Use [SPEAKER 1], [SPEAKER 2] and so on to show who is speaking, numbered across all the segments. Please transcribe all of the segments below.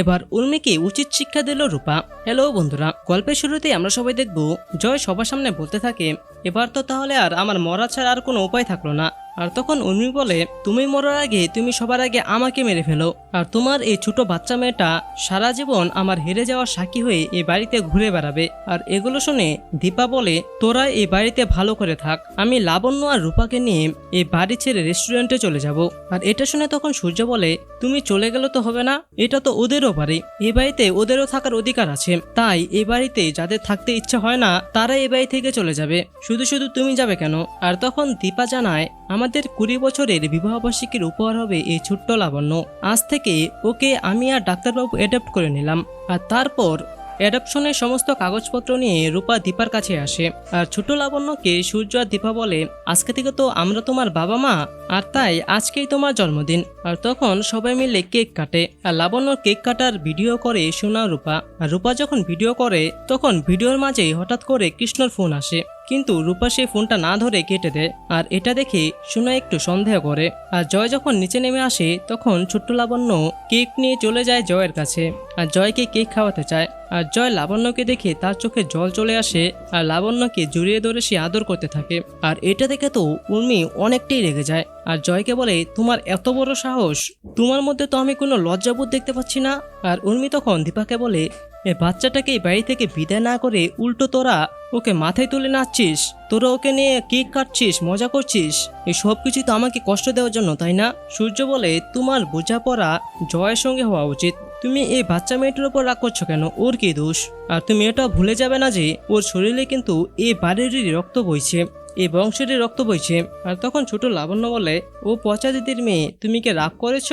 [SPEAKER 1] এবার উর্মিকে উচিত শিক্ষা দিল রূপা। হ্যালো বন্ধুরা। গল্পের শুরুতেই আমরা সবাই দেখব, জয় সবার সামনে বলতে থাকে, এবার তো তাহলে আর আমার মরা ছাড়া আর কোনো উপায় থাকল না। আর তখন উর্মি বলে, তুমি মরার আগে, তুমি সবার আগে আমাকে মেরে ফেলো। আর তোমার এই ছোট বাচ্চা মেয়েটা সারা জীবন আমার হেরে যাওয়ার সাক্ষী হয়ে এই বাড়িতে ঘুরে বেড়াবে। আর এগুলো শুনে দীপা বলে, তোরা এই বাড়িতে ভালো করে থাক। আমি লাবণ্য আর রূপাকে নিয়ে এই বাড়ি ছেড়ে রেস্টুরেন্টে চলে যাব। আর এটা শুনে তখন সূর্য বলে, তুমি চলে গেলে তো হবে না। এটা তো ওদেরও বাড়ি। এই বাড়িতে ওদেরও থাকার অধিকার আছে। তাই এই বাড়িতে যাদের থাকতে ইচ্ছা হয় না, তারা এই বাড়ি থেকে চলে যাবে। শুধু শুধু তুমি যাবে কেন? আর তখন দীপা জানায় আমাদের কুড়ি বছরের বিবাহবার্ষিকীর উপহার হবে এই ছোট্ট লাবণ্য। আজ থেকে ওকে আমি আর ডাক্তারবাবু অ্যাডাপ্ট করে নিলাম। আর তারপর অ্যাডাপশনের সমস্ত কাগজপত্র নিয়ে রূপা দীপার কাছে আসে। আর ছোট লাবণ্যকে সূর্য আর দীপা বলে, আজকে থেকে তো আমরা তোমার বাবা মা, আর তাই আজকেই তোমার জন্মদিন। আর তখন সবাই মিলে কেক কাটে। আর লাবণ্য কেক কাটার ভিডিও করে সোনা রূপা। আর রূপা যখন ভিডিও করে, তখন ভিডিওর মাঝে হঠাৎ করে কৃষ্ণর ফোন আসে। কিন্তু রূপা সেই ফোনটা না ধরে কেটে দেয় আর এটা দেখে সোনা একটু সন্দেহ করে। আর জয় যখন নিচে নেমে আসে, তখন ছোট্ট লাবণ্য কেক নিয়ে চলে যায় জয়ের কাছে। আর জয়কে কেক খাওয়াতে চায়। আর জয় লাবণ্যকে দেখে তার চোখে জল চলে আসে আর লাবণ্যকে জড়িয়ে ধরে সে আদর করতে থাকে। আর এটা দেখে তো উর্মি অনেকটাই রেগে যায়। আর জয়কে বলে, তোমার এত বড় সাহস। তোমার মধ্যে তো আমি কোনো লজ্জাবোধ দেখতে পাচ্ছি না। আর উর্মি তখন দীপাকে বলে এ বাচ্চাটাকে বাড়ি থেকে বিদায় না করে উল্টো তোরা ওকে মাথায় তুলে নাচছিস। তোরা ওকে নিয়ে কেক কাটছিস, মজা করছিস। এই সব কিছু তো আমাকে কষ্ট দেওয়ার জন্য, তাই না? সূর্য বলে, তোমার বোঝাপড়া জয়ের সঙ্গে হওয়া উচিত। তুমি এই বাচ্চা মেয়েটার উপর রাগ করছ কেন? ওর কি দোষ? আর তুমি এটা ভুলে যাবে না যে, ওর শরীরে কিন্তু এই বাড়িরই রক্ত বইছে, এই বংশেরই রক্ত বইছে। আর তখন ছোট লাবণ্য বলে, ও পচা দিদির মেয়ে, তুমি কি রাগ করেছ?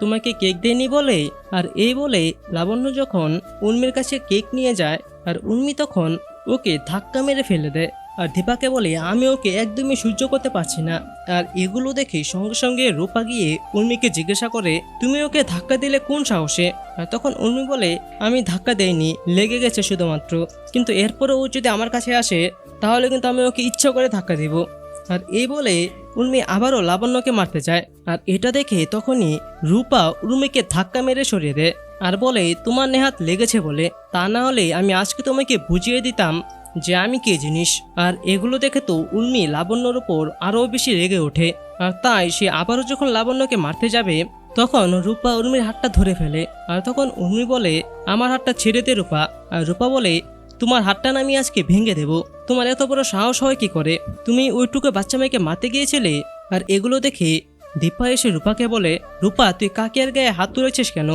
[SPEAKER 1] তোমাকে কেক দেয়নি বলে? আর এই বলে লাবণ্য যখন উর্মির কাছে কেক নিয়ে যায়, আর উর্মি তখন ওকে ধাক্কা মেরে ফেলে দেয়। আর দীপাকে বলে, আমি ওকে একদমই সহ্য করতে পারছি না। আর এগুলো দেখে সঙ্গে সঙ্গে রূপা গিয়ে উর্মিকে জিজ্ঞাসা করে, তুমি ওকে ধাক্কা দিলে কোন সাহসে? আর তখন উর্মি বলে, আমি ধাক্কা দেইনি, লেগে গেছে শুধুমাত্র। কিন্তু এরপরে ও যদি আমার কাছে আসে, তাহলে কিন্তু আমি ওকে ইচ্ছা করে ধাক্কা দিব। আর এই বলে উর্মি আবারও লাবণ্যকে মারতে চায় আর এটা দেখে তখনই রূপা উর্মিকে ধাক্কা মেরে সরিয়ে দেয়। আর বলে, তোমার নেহাত লেগেছে বলে। তা না হলে আমি আজকে তোমাকে বুঝিয়ে দিতাম যে আমি কে জিনিস? আর এগুলো দেখে তো উর্মি লাবণ্যর ওপর আরও বেশি রেগে ওঠে। আর তাই সে আবারও যখন লাবণ্যকে মারতে যাবে, তখন রূপা উর্মির হাতটা ধরে ফেলে। আর তখন উর্মি বলে, আমার হাতটা ছেড়ে দে রূপা। আর রূপা বলে, তোমার হাতটা না আমি আজকে ভেঙে দেব। তোমার এত বড় সাহস হয় কি করে? তুমি ওইটুকু বাচ্চা মেয়েকে মারতে গিয়েছিলে? আর এগুলো দেখে দীপা এসে রূপাকে বলে, রূপা, তুই কাকিয়ার গায়ে হাত তুলেছিস কেন?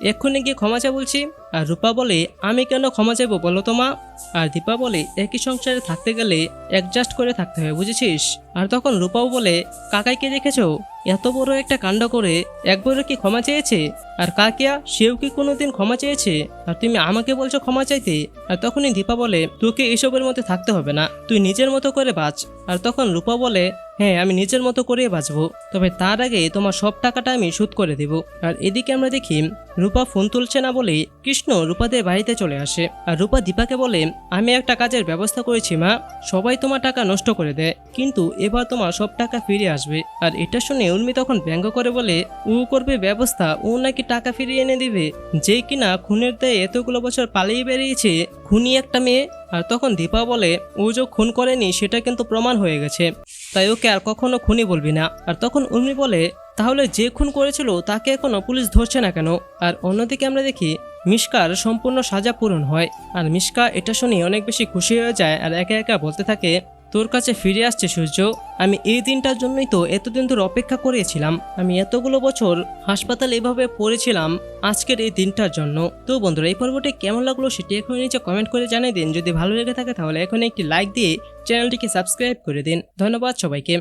[SPEAKER 1] এক্ষুনি গিয়ে ক্ষমা চা বলছি। আর রূপা বলে, আমি কেন ক্ষমা চাইব বলো তো মা? আর দীপা বলে, একই সংসারে থাকতে গেলে অ্যাডজাস্ট করে থাকতে হয় বুঝেছিস? আর তখন রূপাও বলে কাকাইকে দেখেছ? এত বড় একটা কাণ্ড করে একবারও কি ক্ষমা চেয়েছে? আর কাকিয়া, সেও কি কোনোদিন ক্ষমা চেয়েছে? আর তুমি আমাকে বলছো ক্ষমা চাইতে? আর তখনই দীপা বলে, তোকে এসবের মধ্যে থাকতে হবে না, তুই নিজের মতো করে বাঁচ। আর তখন রূপা বলে হ্যাঁ আমি নিজের মতো করেই বাঁচবো। তবে তার আগে তোমার সব টাকাটা আমি শোধ করে দেব। আর এদিকে আমরা দেখি, রূপা ফোন তুলছে না বলে কৃষ্ণ রূপাদের বাড়িতে চলে আসে। আর রূপা দীপাকে বলে, আমি একটা কাজের ব্যবস্থা করেছি, মা। সবাই তোমার টাকা নষ্ট করে দেয়। কিন্তু এবার তোমার সব টাকা ফিরে আসবে। আর এটা শুনে উর্মি তখন ব্যঙ্গ করে বলে, ও করবে ব্যবস্থা? ও নাকি টাকা ফিরিয়ে এনে দিবে? যে কিনা খুনের দায়ে এতগুলো বছর পালিয়ে বেরিয়েছে, খুনি একটা মেয়ে আর তখন দীপা বলে, ও যে খুন করেনি, সেটা কিন্তু প্রমাণ হয়ে গেছে। তাই ওকে আর কখনো খুনি বলবি না। আর তখন উর্মি বলে, তাহলে যে খুন করেছিল, তাকে এখনও পুলিশ ধরছে না কেন? আর অন্যদিকে আমরা দেখি, মিশকার সম্পূর্ণ সাজা পূরণ হয়। আর মিশকা এটা শুনে অনেক বেশি খুশি হয়ে যায় আর একা একা বলতে থাকে তোর কাছে ফিরে আসছে সূর্য। আমি এই দিনটার জন্যই তো এতদিন ধরে অপেক্ষা করেছিলাম। আমি এতগুলো বছর হাসপাতাল এভাবে পড়েছিলাম আজকের এই দিনটার জন্য। তো বন্ধুরা, এই পর্বটি কেমন লাগল সেটি এখন নিচে কমেন্ট করে জানিয়ে দিন। যদি ভালো লেগে থাকে তাহলে এখন একটি লাইক দিয়ে চ্যানেলটিকে সাবস্ক্রাইব করে দিন। ধন্যবাদ সবাইকে।